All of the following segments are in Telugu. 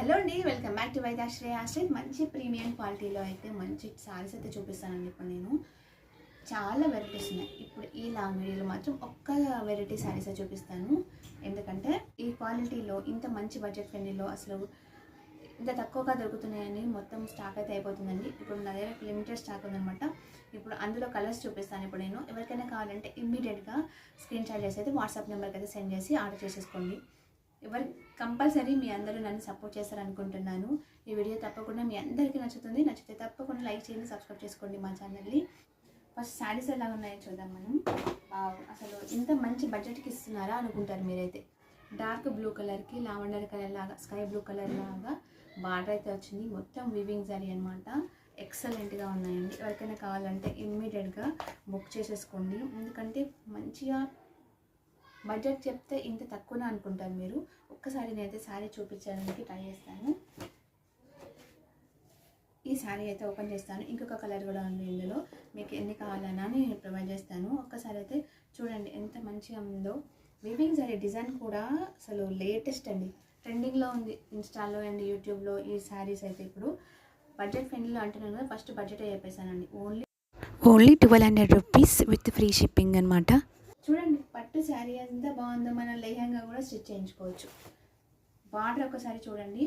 హలో అండి welcome back to Vaidashraya Ashray మంచి ప్రీమియం క్వాలిటీలో అయితే మంచి సారీస్ అయితే చూపిస్తానండి ఇప్పుడు నేను. చాలా వెరైటీస్ ఉన్నాయి. ఇప్పుడు ఈ లాంగ్ వీడియోలో మాత్రం ఒక్క వెరైటీ సారీస్ చూపిస్తాను. ఎందుకంటే ఈ క్వాలిటీలో ఇంత మంచి బడ్జెట్ ఫ్రెండ్లీలో అసలు ఇంత తక్కువగా దొరుకుతున్నాయని మొత్తం స్టాక్ అయితే అయిపోతుందండి. ఇప్పుడు నా దగ్గర లిమిటెడ్ స్టాక్ ఉందన్నమాట. ఇప్పుడు అందులో కలర్స్ చూపిస్తాను ఇప్పుడు నేను. ఎవరికైనా కావాలంటే ఇమ్మీడియట్గా స్క్రీన్ షాట్ చేసి అయితే వాట్సాప్ నెంబర్కి అయితే సెండ్ చేసి ఆర్డర్ చేసేసుకోండి. ఎవరి కంపల్సరీ మీ అందరూ నన్ను సపోర్ట్ చేస్తారనుకుంటున్నాను. ఈ వీడియో తప్పకుండా మీ అందరికీ నచ్చుతుంది. నచ్చితే తప్పకుండా లైక్ చేయండి సబ్స్క్రైబ్ చేసుకోండి మా ఛానల్ని. ఫస్ట్ శారీస్ ఎలా ఉన్నాయో చూద్దాం మనం. అసలు ఇంత మంచి బడ్జెట్కి ఇస్తున్నారా అనుకుంటారు మీరైతే. డార్క్ బ్లూ కలర్కి లావెండర్ కలర్ లాగా స్కై బ్లూ కలర్ లాగా బార్డర్ అయితే వచ్చింది. మొత్తం వీవింగ్ సారీ అనమాట ఎక్సలెంట్గా ఉన్నాయండి. ఎవరికైనా కావాలంటే ఇమ్మీడియట్గా బుక్ చేసేసుకోండి. ఎందుకంటే మంచిగా బడ్జెట్ చెప్తే ఇంత తక్కువనే అనుకుంటారు మీరు. ఒక్కసారి నేనైతే శారీ చూపించడానికి ట్రై చేస్తాను. ఈ శారీ అయితే ఓపెన్ చేస్తాను. ఇంకొక కలర్ కూడా ఉంది ఇందులో. మీకు ఎన్ని కావాలన్నా నేను ప్రొవైడ్ చేస్తాను. ఒక్కసారి అయితే చూడండి ఎంత మంచిగా ఉందో. వీవింగ్ శారీ డిజైన్ కూడా అసలు లేటెస్ట్ అండి. ట్రెండింగ్లో ఉంది ఇన్స్టాలో అండ్ యూట్యూబ్లో ఈ శారీస్ అయితే ఇప్పుడు. బడ్జెట్ ఫ్రెండ్లీలో అంటున్నాను కదా first budget చెప్పేసానండి only only twelve hundred rupees with free shipping అనమాట చూడండి. పట్టు శారీ ఎంత బాగుందో మన లెహంగా కూడా స్టిచ్ చేయించుకోవచ్చు. బార్డర్ ఒకసారి చూడండి.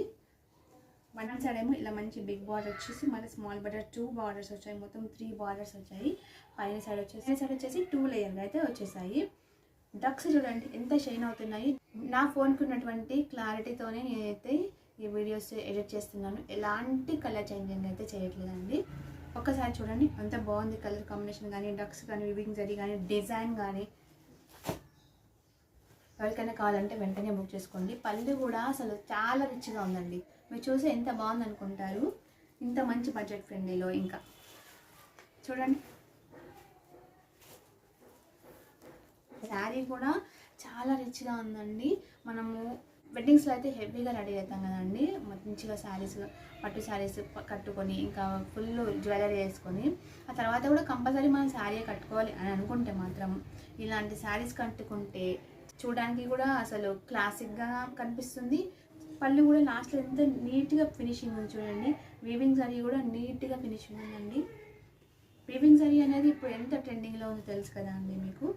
వన్ సైడ్ ఏమో ఇలా మంచి బిగ్ బార్డర్ వచ్చేసి మన స్మాల్ బార్డర్ టూ బార్డర్స్ వచ్చాయి. మొత్తం త్రీ బార్డర్స్ వచ్చాయి. పైన సైడ్ వచ్చేసి పైన సైడ్ వచ్చేసి టూ లేయర్గా అయితే వచ్చేసాయి. డక్స్ చూడండి ఎంత షైన్ అవుతున్నాయి. నా ఫోన్కి ఉన్నటువంటి క్లారిటీతోనే నేనైతే ఈ వీడియోస్ ఎడిట్ చేస్తున్నాను. ఎలాంటి కలర్ చేంజింగ్ అయితే చేయట్లేదండి. ఒక్కసారి చూడండి అంత బాగుంది కలర్ కాంబినేషన్ కానీ డక్స్ కానీ వివింగ్ జరీ కానీ డిజైన్ కానీ ఎవరికైనా కావాలంటే వెంటనే బుక్ చేసుకోండి. పళ్ళు కూడా అసలు చాలా రిచ్గా ఉందండి. మీరు చూసి ఎంత బాగుంది అనుకుంటారు ఇంత మంచి బడ్జెట్ ఫ్రెండ్లీలో ఇంకా. చూడండి. శారీ కూడా చాలా రిచ్గా ఉందండి. మనము వెడ్డింగ్స్లో అయితే హెవీగా రెడీ అవుతాం కదండి. మంచిగా శారీస్ పట్టు శారీస్ కట్టుకొని ఇంకా ఫుల్ జ్యువెలరీ వేసుకొని ఆ తర్వాత కూడా కంపల్సరీ మనం శారీ కట్టుకోవాలి అని అనుకుంటే మాత్రం ఇలాంటి శారీస్ కట్టుకుంటే చూడడానికి కూడా అసలు క్లాసిక్గా కనిపిస్తుంది. పళ్ళు కూడా లాస్ట్లో ఎంత నీట్గా ఫినిషింగ్ ఉంది చూడండి. వీవింగ్ సారీ కూడా నీట్గా ఫినిషింగ్ ఉందండి. వీవింగ్ సారీ అనేది ఇప్పుడు ఎంత ట్రెండింగ్లో ఉందో తెలుసు కదా అండి మీకు.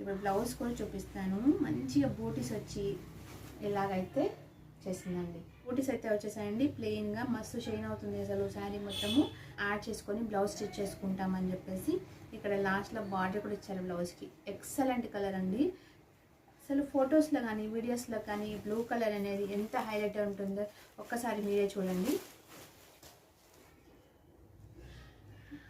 ఇప్పుడు బ్లౌజ్ కూడా చూపిస్తాను. మంచిగా బూటీస్ వచ్చి ఇలాగైతే చేసిందండి బూటీస్ అయితే వచ్చేసాయండి. ప్లెయిన్గా మస్తు షైన్ అవుతుంది అసలు శారీ మొత్తము. యాడ్ చేసుకొని బ్లౌజ్ స్టిచ్ చేసుకుంటామని చెప్పేసి ఇక్కడ లాస్ట్లో బార్డర్ కూడా ఇచ్చారు బ్లౌజ్కి. ఎక్సలెంట్ కలర్ అండి. అసలు ఫొటోస్లో కానీ వీడియోస్లో కానీ బ్లూ కలర్ అనేది ఎంత హైలైట్ ఉంటుందో ఒక్కసారి మీరే చూడండి.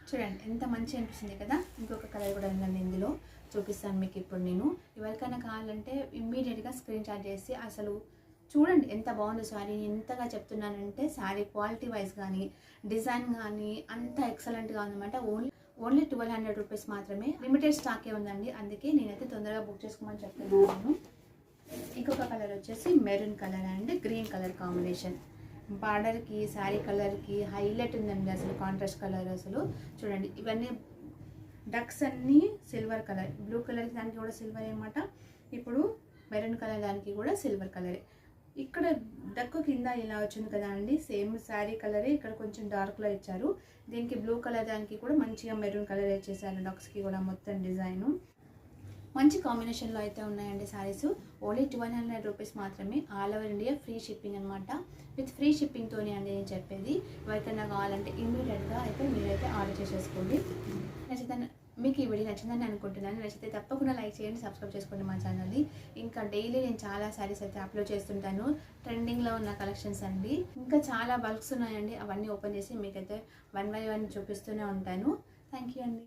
చూడండి ఎంత మంచి అనిపిస్తుంది కదా? ఇంకొక కలర్ కూడా ఉందండి ఇందులో. చూపిస్తాను మీకు ఇప్పుడు నేను. ఎవరికైనా కావాలంటే ఇమ్మీడియట్గా స్క్రీన్ షాట్ చేసి అసలు చూడండి ఎంత బాగుందో శారీ ఎంతగా చెప్తున్నానంటే శారీ క్వాలిటీ వైజ్ కానీ డిజైన్ కానీ అంత ఎక్సలెంట్గా ఉందన్నమాట. Only only twelve hundred rupees మాత్రమే లిమిటెడ్ స్టాకే ఉందండి. అందుకే నేనైతే తొందరగా బుక్ చేసుకోమని చెప్తున్నాను. ఇంకొక కలర్ వచ్చేసి maroon colour and green colour combination. బార్డర్కి శారీ కలర్కి హైలైట్ ఉందండి అసలు కాంట్రాస్ట్ కలర్ అసలు. చూడండి ఇవన్నీ డక్స్ అన్నీ సిల్వర్ కలర్. బ్లూ కలర్ దానికి కూడా సిల్వర్ అనమాట ఇప్పుడు మెరూన్ కలర్ దానికి కూడా సిల్వర్ కలరే. ఇక్కడ డక్కు కింద ఇలా వచ్చింది కదా అండి. సేమ్ శారీ కలరే ఇక్కడ కొంచెం డార్క్లో ఇచ్చారు. దీనికి బ్లూ కలర్ దానికి కూడా మంచిగా మెరూన్ కలర్ ఇచ్చేసారు డక్స్కి కూడా మొత్తం డిజైను మంచి కాంబినేషన్లో అయితే ఉన్నాయండి saris. Only two hundred rupees మాత్రమే. All over India free shipping అనమాట విత్ ఫ్రీ షిప్పింగ్తోనే అండి నేను చెప్పేది. ఎవరికైనా కావాలంటే ఇమ్మీడియట్గా అయితే మీరైతే ఆర్డర్ చేసేసుకోండి. నచ్చితే మీకు ఈ వీడియో నచ్చిందని అనుకుంటున్నాను. నచ్చితే తప్పకుండా లైక్ చేయండి సబ్స్క్రైబ్ చేసుకోండి మా ఛానల్ని. ఇంకా డైలీ నేను చాలా శారీస్ అయితే అప్లోడ్ చేస్తుంటాను. ట్రెండింగ్లో ఉన్న కలెక్షన్స్ అండి. ఇంకా చాలా బల్క్స్ ఉన్నాయండి. అవన్నీ ఓపెన్ చేసి మీకైతే వన్ బై వన్ చూపిస్తూనే ఉంటాను. థ్యాంక్ యూ అండి.